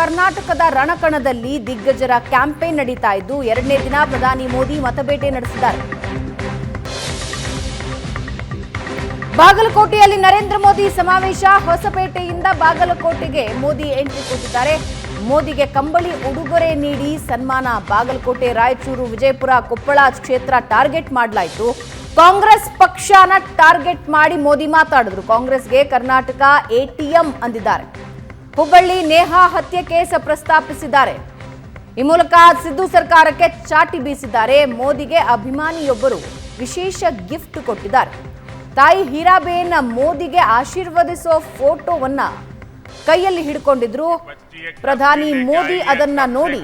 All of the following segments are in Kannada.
ಕರ್ನಾಟಕದ ರಣಕಣದಲ್ಲಿ ದಿಗ್ಗಜರ ಕ್ಯಾಂಪೇನ್ ನಡೀತಾ ಇದ್ದು, ಎರಡನೇ ದಿನ ಪ್ರಧಾನಿ ಮೋದಿ ಮತಬೇಟೆ ನಡೆಸಿದ್ದಾರೆ. ಬಾಗಲಕೋಟೆಯಲ್ಲಿ ನರೇಂದ್ರ ಮೋದಿ ಸಮಾವೇಶ, ಹೊಸಪೇಟೆಯಿಂದ ಬಾಗಲಕೋಟೆಗೆ ಮೋದಿ ಎಂಟ್ರಿ ಕೊಟ್ಟಿದ್ದಾರೆ. ಮೋದಿಗೆ ಕಂಬಳಿ, ಉಡುಗೊರೆ ನೀಡಿ ಸನ್ಮಾನ ಬಾಗಲಕೋಟೆ, ರಾಯಚೂರು, ವಿಜಯಪುರ, ಕೊಪ್ಪಳ ಕ್ಷೇತ್ರ ಟಾರ್ಗೆಟ್ ಮಾಡಲಾಯಿತು. ಕಾಂಗ್ರೆಸ್ ಪಕ್ಷನ ಟಾರ್ಗೆಟ್ ಮಾಡಿ ಮೋದಿ ಮಾತಾಡಿದ್ರು. ಕಾಂಗ್ರೆಸ್ಗೆ ಕರ್ನಾಟಕ ಎಟಿಎಂ ಅಂದಿದ್ದಾರೆ. ಹುಬ್ಬಳ್ಳಿ ನೇಹಾ ಹತ್ಯೆ ಕೇಸ್ ಪ್ರಸ್ತಾಪಿಸಿದ್ದಾರೆ. ಈ ಮೂಲಕ ಸಿದ್ದು ಸರ್ಕಾರಕ್ಕೆ ಚಾಟಿ ಬೀಸಿದ್ದಾರೆ. ಮೋದಿಗೆ ಅಭಿಮಾನಿಯೊಬ್ಬರು ವಿಶೇಷ ಗಿಫ್ಟ್ ಕೊಟ್ಟಿದ್ದಾರೆ. ತಾಯಿ ಹೀರಾಬೇನ ಮೋದಿಗೆ ಆಶೀರ್ವದಿಸೋ ಫೋಟೋವನ್ನ ಕೈಯಲ್ಲಿ ಹಿಡ್ಕೊಂಡಿದ್ರು. ಪ್ರಧಾನಿ ಮೋದಿ ಅದನ್ನ ನೋಡಿ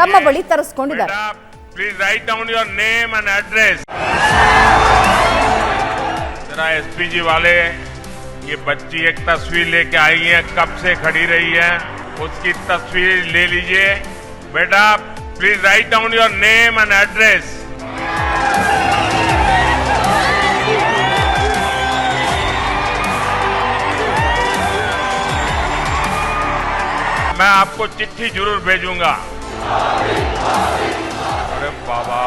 ತಮ್ಮ ಬಳಿ ತರಿಸ್ಕೊಂಡಿದ್ದಾರೆ. ಅಡ್ರೆಸ್ ಎಸ್ ಪಿ ಜಿ ये बच्ची एक तस्वीर लेके आई है, कब से खड़ी रही है, उसकी तस्वीर ले लीजिए। बेटा please write down your name and address मैं आपको चिट्ठी ज़रूर भेजूँगा। अरे बाबा।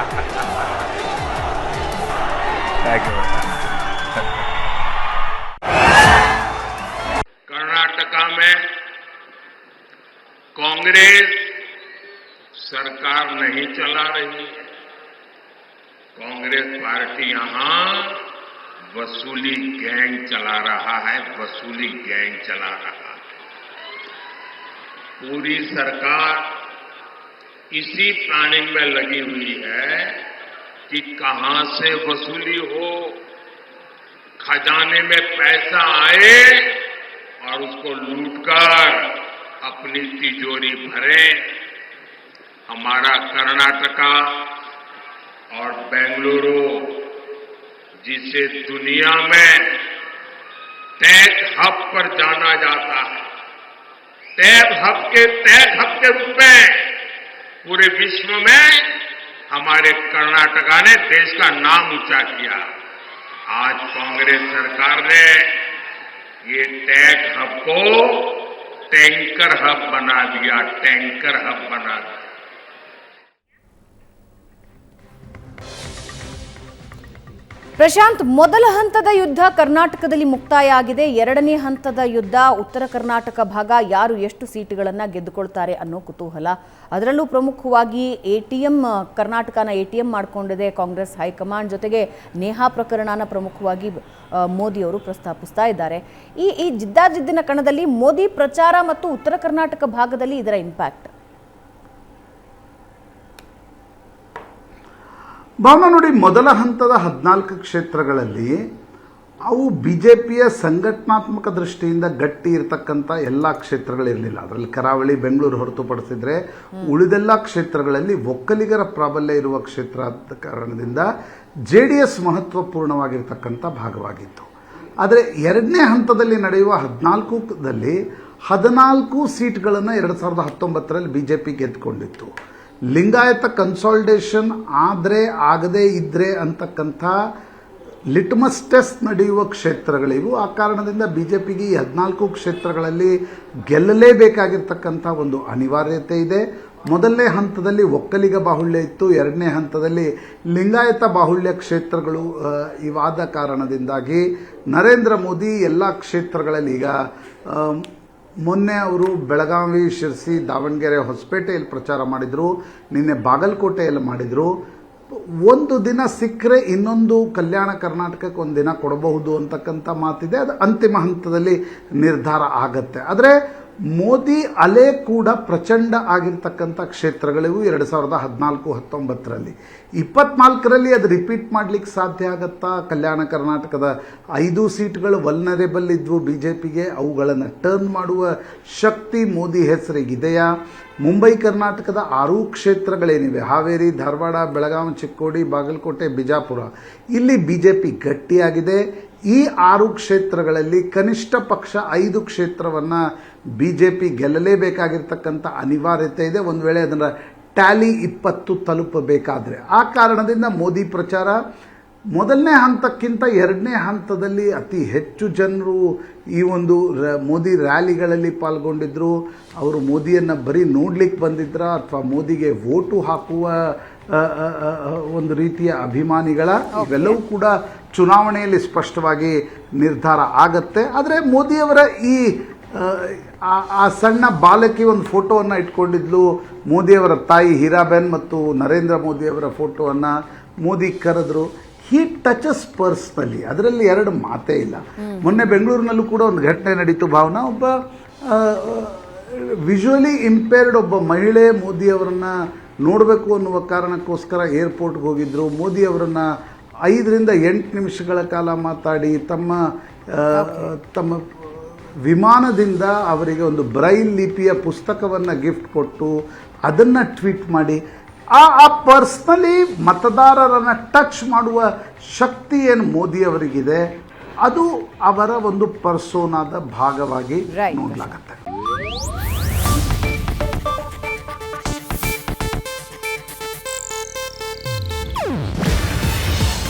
थैंक यू कांग्रेस सरकार नहीं चला रही। है कांग्रेस पार्टी यहाँ वसूली गैंग चला रहा है, वसूली गैंग चला रहा है। पूरी सरकार इसी प्लानिंग में लगी हुई है कि कहाँ से वसूली हो, खजाने में पैसा आए और उसको लूटकर अपनी तिजोरी भरे, हमारा कर्नाटका और बेंगलुरु, जिसे दुनिया में टैग हब पर जाना जाता है। टैग हब के, टैग हब के रूप में पूरे विश्व में हमारे कर्नाटका ने देश का नाम ऊँचा किया। आज कांग्रेस सरकार ने ये टैग हब को टैंकर हब बना दिया टैंकर हब बना दिया। ಪ್ರಶಾಂತ್, ಮೊದಲ ಹಂತದ ಯುದ್ಧ ಕರ್ನಾಟಕದಲ್ಲಿ ಮುಕ್ತಾಯ ಆಗಿದೆ ಎರಡನೇ ಹಂತದ ಯುದ್ಧ ಉತ್ತರ ಕರ್ನಾಟಕ ಭಾಗ ಯಾರು ಎಷ್ಟು ಸೀಟುಗಳನ್ನು ಗೆದ್ದುಕೊಳ್ತಾರೆ ಅನ್ನೋ ಕುತೂಹಲ. ಅದರಲ್ಲೂ ಪ್ರಮುಖವಾಗಿ ಎ ಟಿ ಎಂ ಕರ್ನಾಟಕನ ಎ ಟಿ ಎಂ ಮಾಡಿಕೊಂಡಿದೆ ಕಾಂಗ್ರೆಸ್ ಹೈಕಮಾಂಡ್ ಜೊತೆಗೆ ನೇಹಾ ಪ್ರಕರಣನ ಪ್ರಮುಖವಾಗಿ ಮೋದಿಯವರು ಪ್ರಸ್ತಾಪಿಸ್ತಾ ಇದ್ದಾರೆ. ಈ ಈ ಜಿದ್ದಾಜಿದ್ದಿನ ಕಣದಲ್ಲಿ ಮೋದಿ ಪ್ರಚಾರ ಮತ್ತು ಉತ್ತರ ಕರ್ನಾಟಕ ಭಾಗದಲ್ಲಿ ಇದರ ಇಂಪ್ಯಾಕ್ಟ್ ಭಾವನ ನೋಡಿ ಮೊದಲ ಹಂತದ ಹದಿನಾಲ್ಕು ಕ್ಷೇತ್ರಗಳಲ್ಲಿ ಅವು ಬಿ ಜೆ ಪಿಯ ಸಂಘಟನಾತ್ಮಕ ದೃಷ್ಟಿಯಿಂದ ಗಟ್ಟಿ ಇರತಕ್ಕಂಥ ಎಲ್ಲ ಕ್ಷೇತ್ರಗಳಿರಲಿಲ್ಲ. ಅದರಲ್ಲಿ ಕರಾವಳಿ ಬೆಂಗಳೂರು ಹೊರತುಪಡಿಸಿದರೆ ಉಳಿದೆಲ್ಲ ಕ್ಷೇತ್ರಗಳಲ್ಲಿ ಒಕ್ಕಲಿಗರ ಪ್ರಾಬಲ್ಯ ಇರುವ ಕ್ಷೇತ್ರ ಆದ ಕಾರಣದಿಂದ ಜೆ ಡಿ ಎಸ್ ಮಹತ್ವಪೂರ್ಣವಾಗಿರ್ತಕ್ಕಂಥ ಭಾಗವಾಗಿತ್ತು. ಆದರೆ ಎರಡನೇ ಹಂತದಲ್ಲಿ ನಡೆಯುವ ಹದಿನಾಲ್ಕದಲ್ಲಿ ಹದಿನಾಲ್ಕು ಸೀಟ್ಗಳನ್ನು ಎರಡು ಸಾವಿರದ ಹತ್ತೊಂಬತ್ತರಲ್ಲಿ ಬಿ ಜೆ ಪಿ ಗೆದ್ದುಕೊಂಡಿತ್ತು ಲಿಂಗಾಯತ ಕನ್ಸಾಲ್ಟೇಷನ್ ಆದರೆ ಆಗದೇ ಇದ್ರೆ ಅಂತಕ್ಕಂಥ ಲಿಟ್ಮಸ್ ಟೆಸ್ಟ್ ನಡೆಯುವ ಕ್ಷೇತ್ರಗಳಿವು. ಆ ಕಾರಣದಿಂದ ಬಿ ಜೆ ಪಿಗೆ ಈ ಹದಿನಾಲ್ಕು ಕ್ಷೇತ್ರಗಳಲ್ಲಿ ಗೆಲ್ಲಲೇಬೇಕಾಗಿರ್ತಕ್ಕಂಥ ಒಂದು ಅನಿವಾರ್ಯತೆ ಇದೆ. ಮೊದಲನೇ ಹಂತದಲ್ಲಿ ಒಕ್ಕಲಿಗ ಬಾಹುಳ್ಯ ಇತ್ತು. ಎರಡನೇ ಹಂತದಲ್ಲಿ ಲಿಂಗಾಯತ ಬಾಹುಳ್ಯ ಕ್ಷೇತ್ರಗಳು ಇವಾದ ಕಾರಣದಿಂದಾಗಿ ನರೇಂದ್ರ ಮೋದಿ ಎಲ್ಲ ಕ್ಷೇತ್ರಗಳಲ್ಲಿ ಈಗ ಮೊನ್ನೆ ಅವರು ಬೆಳಗಾವಿ ಶಿರ್ಸಿ ದಾವಣಗೆರೆ ಹೊಸಪೇಟೆಯಲ್ಲಿ ಪ್ರಚಾರ ಮಾಡಿದರು, ನಿನ್ನೆ ಬಾಗಲಕೋಟೆಯಲ್ಲಿ ಮಾಡಿದರು. ಒಂದು ದಿನ ಸಿಕ್ಕರೆ ಇನ್ನೊಂದು ಕಲ್ಯಾಣ ಕರ್ನಾಟಕಕ್ಕೆ ಒಂದು ದಿನ ಕೊಡಬಹುದು ಅಂತಕ್ಕಂಥ ಮಾತಿದೆ. ಅದು ಅಂತಿಮ ಹಂತದಲ್ಲಿ ನಿರ್ಧಾರ ಆಗತ್ತೆ. ಆದರೆ ಮೋದಿ ಅಲೆ ಕೂಡ ಪ್ರಚಂಡ ಆಗಿರ್ತಕ್ಕಂಥ ಕ್ಷೇತ್ರಗಳಿಗೂ ಎರಡು ಸಾವಿರದ ಹದಿನಾಲ್ಕು, ಹತ್ತೊಂಬತ್ತರಲ್ಲಿ. ಇಪ್ಪತ್ನಾಲ್ಕರಲ್ಲಿ ಅದು ರಿಪೀಟ್ ಮಾಡ್ಲಿಕ್ಕೆ ಸಾಧ್ಯ ಆಗತ್ತಾ? ಕಲ್ಯಾಣ ಕರ್ನಾಟಕದ ಐದು ಸೀಟ್ಗಳು ವಲ್ನರೇಬಲ್ ಇದ್ವು ಬಿ ಜೆ ಪಿಗೆ ಅವುಗಳನ್ನು ಟರ್ನ್ ಮಾಡುವ ಶಕ್ತಿ ಮೋದಿ ಹೆಸರಿಗಿದೆಯಾ ಮುಂಬೈ ಕರ್ನಾಟಕದ ಆರು ಕ್ಷೇತ್ರಗಳೇನಿವೆ? ಹಾವೇರಿ, ಧಾರವಾಡ, ಬೆಳಗಾವಿ, ಚಿಕ್ಕೋಡಿ, ಬಾಗಲಕೋಟೆ, ಬಿಜಾಪುರ. ಇಲ್ಲಿ ಬಿ ಜೆ ಪಿ ಗಟ್ಟಿಯಾಗಿದೆ. ಈ ಆರು ಕ್ಷೇತ್ರಗಳಲ್ಲಿ ಕನಿಷ್ಠ ಪಕ್ಷ ಐದು ಕ್ಷೇತ್ರವನ್ನು ಬಿ ಜೆ ಪಿ ಗೆಲ್ಲಲೇಬೇಕಾಗಿರ್ತಕ್ಕಂಥ ಅನಿವಾರ್ಯತೆ ಇದೆ. ಒಂದು ವೇಳೆ ಅದನ್ನು ಟ್ಯಾಲಿ ಇಪ್ಪತ್ತು ತಲುಪಬೇಕಾದ್ರೆ. ಆ ಕಾರಣದಿಂದ ಮೋದಿ ಪ್ರಚಾರ ಮೊದಲನೇ ಹಂತಕ್ಕಿಂತ ಎರಡನೇ ಹಂತದಲ್ಲಿ ಅತಿ ಹೆಚ್ಚು ಜನರು ಈ ಒಂದು ರ, ಮೋದಿ ರ್ಯಾಲಿಗಳಲ್ಲಿ ಪಾಲ್ಗೊಂಡಿದ್ರು. ಅವರು ಮೋದಿಯನ್ನು ಬರೀ ನೋಡ್ಲಿಕ್ಕೆ ಬಂದಿದ್ರ ಅಥವಾ ಮೋದಿಗೆ ವೋಟು ಹಾಕುವ ಒಂದು ರೀತಿಯ ಅಭಿಮಾನಿಗಳ ಇವೆಲ್ಲವೂ ಕೂಡ ಚುನಾವಣೆಯಲ್ಲಿ ಸ್ಪಷ್ಟವಾಗಿ ನಿರ್ಧಾರ ಆಗತ್ತೆ. ಆದರೆ ಮೋದಿಯವರ ಈ ಆ, ಸಣ್ಣ ಬಾಲಕಿ ಒಂದು ಫೋಟೋವನ್ನು ಇಟ್ಕೊಂಡಿದ್ಲು. ಮೋದಿಯವರ ತಾಯಿ ಹೀರಾಬೆನ್ ಮತ್ತು ನರೇಂದ್ರ ಮೋದಿಯವರ ಫೋಟೋವನ್ನು ಮೋದಿ ಕರೆದ್ರು. ಹಿ ಟಚಸ್ ಪರ್ಸ್ನಲ್ಲಿ ಅದರಲ್ಲಿ ಎರಡು ಮಾತೇ ಇಲ್ಲ. ಮೊನ್ನೆ ಬೆಂಗಳೂರಿನಲ್ಲೂ ಕೂಡ ಒಂದು ಘಟನೆ ನಡೀತು. ಭಾವನಾ ಒಬ್ಬ ವಿಜುವಲಿ ಇಂಪೇರ್ಡ್ ಒಬ್ಬ ಮಹಿಳೆ ಮೋದಿಯವರನ್ನ ನೋಡಬೇಕು ಅನ್ನುವ ಕಾರಣಕ್ಕೋಸ್ಕರ ಏರ್ಪೋರ್ಟ್ಗೆ ಹೋಗಿದ್ರು. ಮೋದಿಯವರನ್ನ ಐದರಿಂದ ಎಂಟು ನಿಮಿಷಗಳ ಕಾಲ ಮಾತಾಡಿ ತಮ್ಮ ತಮ್ಮ ವಿಮಾನದಿಂದ ಅವರಿಗೆ ಒಂದು ಬ್ರೈಲ್ ಲಿಪಿಯ ಪುಸ್ತಕವನ್ನು ಗಿಫ್ಟ್ ಕೊಟ್ಟು ಅದನ್ನು ಟ್ವೀಟ್ ಮಾಡಿ. ಆ ಆ ಪರ್ಸ್ನಲಿ ಮತದಾರರನ್ನು ಟಚ್ ಮಾಡುವ ಶಕ್ತಿ ಏನು ಮೋದಿ ಅವರಿಗಿದೆ ಅದು ಅವರ ಒಂದು ಪರ್ಸೋನಾದ ಭಾಗವಾಗಿ. ನೋಡ್ಲಾಗತ್ತೆ.